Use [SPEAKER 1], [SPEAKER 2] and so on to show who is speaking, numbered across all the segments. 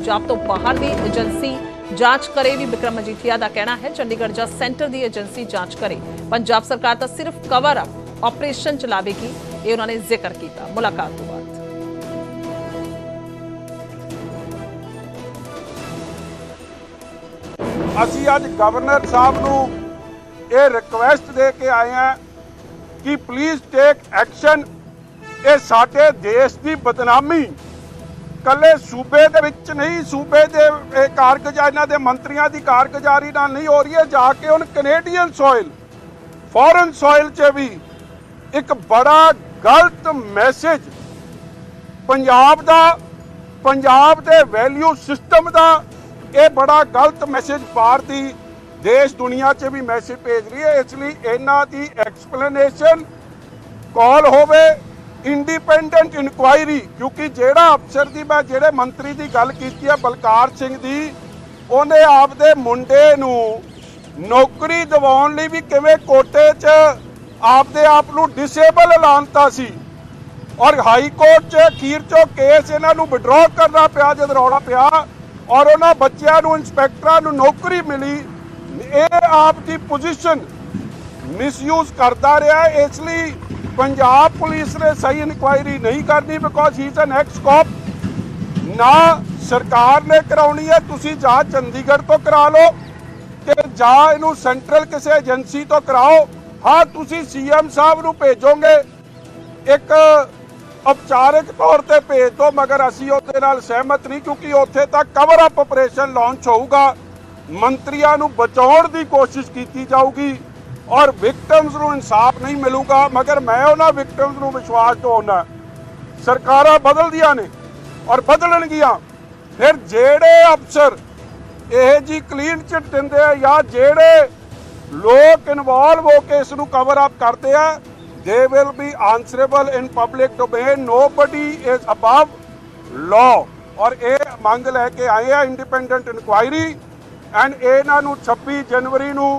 [SPEAKER 1] ਪੰਜਾਬ ਤੋਂ ਬਾਹਰ ਦੀ ਏਜੰਸੀ ਜਾਂਚ ਕਰੇ ਵੀ ਵਿਕਰਮ ਮਜੀਠੀਆ ਦਾ ਕਹਿਣਾ ਹੈ, ਚੰਡੀਗੜ੍ਹ ਜਾਂ ਸੈਂਟਰ ਦੀ ਏਜੰਸੀ ਜਾਂਚ ਕਰੇ। ਪੰਜਾਬ ਸਰਕਾਰ ਤਾਂ ਸਿਰਫ ਕਵਰ ਅਪ ਆਪਰੇਸ਼ਨ ਚਲਾਵੇਗੀ, ਇਹ ਉਹਨਾਂ ਨੇ ਜ਼ਿਕਰ ਕੀਤਾ। ਮੁਲਾਕਾਤ ਤੋਂ ਬਾਅਦ।
[SPEAKER 2] ਅਸੀਂ ਅੱਜ ਗਵਰਨਰ ਸਾਹਿਬ ਨੂੰ ਇਹ ਰਿਕੁਐਸਟ ਦੇ ਕੇ ਆਏ ਹਾਂ ਕਿ ਪਲੀਜ਼ ਟੇਕ ਐਕਸ਼ਨ ਇਹ ਸਾਡੇ ਦੇਸ਼ ਦੀ ਬਦਨਾਮੀ ਕੱਲੇ ਸੂਬੇ ਦੇ ਵਿੱਚ ਨਹੀਂ, ਸੂਬੇ ਦੇ, ਇਹ ਕਾਰਗੁਜ਼ਾਰੀ, ਇਹਨਾਂ ਦੇ ਮੰਤਰੀਆਂ ਦੀ ਕਾਰਗੁਜ਼ਾਰੀ ਨਾਲ ਨਹੀਂ ਹੋ ਰਹੀ ਹੈ। ਜਾ ਕੇ ਹੁਣ ਕੈਨੇਡੀਅਨ ਸੋਇਲ ਫੋਰਨ ਸੋਇਲ 'ਚ ਵੀ ਇੱਕ ਬੜਾ ਗਲਤ ਮੈਸੇਜ ਪੰਜਾਬ ਦਾ, ਪੰਜਾਬ ਦੇ ਵੈਲਿਊ ਸਿਸਟਮ ਦਾ ਇਹ ਬੜਾ ਗਲਤ ਮੈਸੇਜ ਭਾਰਤੀ ਦੇਸ਼ ਦੁਨੀਆ 'ਚ ਵੀ ਮੈਸੇਜ ਭੇਜ ਰਹੀ ਹੈ। ਇਸ ਲਈ ਇਹਨਾਂ ਦੀ ਐਕਸਪਲੇਨੇਸ਼ਨ ਕਾਲ ਹੋਵੇ ਇੰਡੀਪੈਂਡੈਂਟ ਇਨਕੁਆਇਰੀ ਕਿਉਂਕਿ ਜਿਹੜਾ ਅਫਸਰ ਦੀ, ਮੈਂ ਜਿਹੜੇ ਮੰਤਰੀ ਦੀ ਗੱਲ ਕੀਤੀ ਹੈ ਬਲਕਾਰ ਸਿੰਘ ਦੀ, ਉਹਨੇ ਆਪਦੇ ਮੁੰਡੇ ਨੂੰ ਨੌਕਰੀ ਦਿਵਾਉਣ ਲਈ ਵੀ ਕਿਵੇਂ ਕੋਟੇ 'ਚ ਆਪਦੇ ਆਪ ਨੂੰ ਡਿਸੇਬਲ ਐਲਾਨਤਾ ਸੀ। ਔਰ ਹਾਈ ਕੋਰਟ 'ਚ ਅਖੀਰ 'ਚੋਂ ਕੇਸ ਇਹਨਾਂ ਨੂੰ ਵਿਡਰਾਅ ਕਰਨਾ ਪਿਆ, ਜਦ ਰੌਲਾ ਪਿਆ, ਔਰ ਉਹਨਾਂ ਬੱਚਿਆਂ ਨੂੰ ਇੰਸਪੈਕਟਰਾਂ ਨੂੰ ਨੌਕਰੀ ਮਿਲੀ। ਇਹ ਆਪ ਦੀ ਪੋਜੀਸ਼ਨ ਮਿਸਯੂਜ਼ ਕਰਦਾ ਰਿਹਾ, ਇਸ ਲਈ ਪੰਜਾਬ ਪੁਲਿਸ ਨੇ ਸਹੀ ਇਨਕੁਆਇਰੀ ਨਹੀਂ ਕਰਨੀ because he is an ex cop ਨਾ ਸਰਕਾਰ ਨੇ ਕਰਾਉਣੀ ਹੈ, ਤੁਸੀਂ ਜਾਂ ਚੰਡੀਗੜ੍ਹ ਤੋਂ ਕਰਾ ਲਓ ਤੇ ਜਾਂ ਇਹਨੂੰ ਸੈਂਟਰਲ ਕਿਸੇ ਏਜੰਸੀ ਤੋਂ ਕਰਾਓ। ਹਾਂ, ਤੁਸੀਂ ਸੀਐਮ ਸਾਹਿਬ ਨੂੰ ਭੇਜੋਗੇ। ਇੱਕ ਔਪਚਾਰਿਕ ਤੌਰ ਤੇ ਭੇਜ ਦਿਓ, ਮਗਰ ਅਸੀਂ ਉਹਦੇ ਨਾਲ ਸਹਿਮਤ ਨਹੀਂ, ਕਿਉਂਕਿ ਉੱਥੇ ਤਾਂ ਕਵਰ ਅਪ ਆਪਰੇਸ਼ਨ ਲਾਂਚ ਹੋਊਗਾ। ਮੰਤਰੀਆਂ ਨੂੰ ਬਚਾਉਣ ਦੀ ਕੋਸ਼ਿਸ਼ ਕੀਤੀ ਜਾਊਗੀ। ਔਰ ਵਿਕਟਮਸ ਨੂੰ ਇਨਸਾਫ ਨਹੀਂ ਮਿਲੂਗਾ, ਮਗਰ ਮੈਂ ਉਹਨਾਂ ਵਿਕਟਮਸ ਨੂੰ ਵਿਸ਼ਵਾਸ ਦਿਵਾਉਣਾ ਸਰਕਾਰਾਂ ਬਦਲਦੀਆਂ ਨੇ ਔਰ ਬਦਲਣਗੀਆਂ। ਫਿਰ ਜਿਹੜੇ ਅਫਸਰ ਇਹ ਜੀ ਕਲੀਨ ਚਿੱਟ ਦਿੰਦੇ ਆ ਜਾਂ ਜਿਹੜੇ ਲੋਕ ਇਨਵੋਲਵ ਹੋ ਕੇ ਇਸ ਨੂੰ ਕਵਰ ਅਪ ਕਰਦੇ ਆ they will be answerable in public domain nobody is above law ਔਰ ਇਹ ਮੰਗ ਲੈ ਕੇ ਆਏ ਆ ਇੰਡੀਪੈਂਡੈਂਟ ਇਨਕੁਆਇਰੀ ਐਂਡ ਇਹਨਾਂ ਨੂੰ 26 ਜਨਵਰੀ ਨੂੰ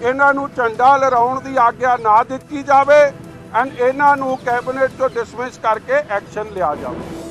[SPEAKER 2] ਇਹਨਾਂ ਨੂੰ ਝੰਡਾ ਲਹਿਰਾਉਣ ਦੀ ਆਗਿਆ ਨਾ ਦਿੱਤੀ ਜਾਵੇ ਐਂਡ ਇਹਨਾਂ ਨੂੰ ਕੈਬਨਿਟ ਤੋਂ ਡਿਸਮਿਸ ਕਰਕੇ ਐਕਸ਼ਨ ਲਿਆ ਜਾਵੇ।